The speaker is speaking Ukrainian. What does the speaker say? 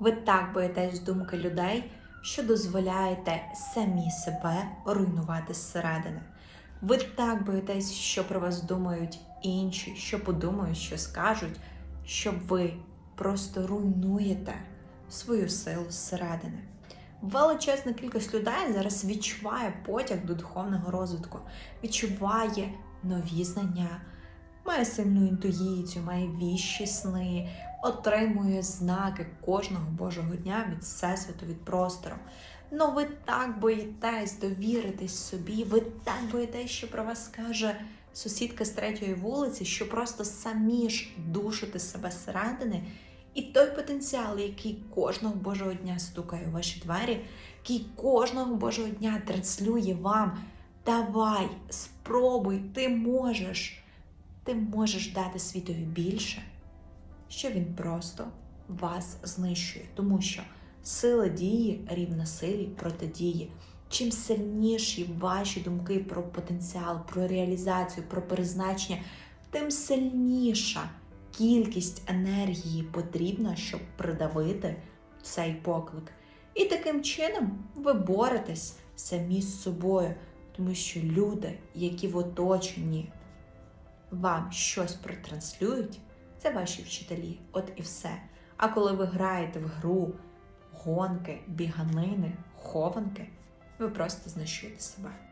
Ви так боїтесь думки людей, що дозволяєте самі себе руйнувати зсередини. Ви так боїтесь, що про вас думають інші, що подумають, що скажуть, що ви просто руйнуєте свою силу зсередини. Величезна кількість людей зараз відчуває потяг до духовного розвитку, відчуває нові знання, має сильну інтуїцію, має віщі сни, отримує знаки кожного Божого дня від Всесвіту, від простору. Ну ви так боїтесь довіритись собі, ви так боїтесь, що про вас скаже сусідка з третьої вулиці, що просто самі ж душите себе зсередини. І той потенціал, який кожного Божого дня стукає у ваші двері, який кожного Божого дня транслює вам. Давай, спробуй, ти можеш. Ти можеш дати світові більше, що він просто вас знищує, тому що сила дії рівна силі протидії. Чим сильніші ваші думки про потенціал, про реалізацію, про призначення, тим сильніша кількість енергії потрібна, щоб придавити цей поклик. І таким чином ви боретесь самі з собою, тому що люди, які в оточенні вам щось протранслюють, це ваші вчителі, от і все. А коли ви граєте в гру, гонки, біганини, хованки, ви просто знищуєте себе.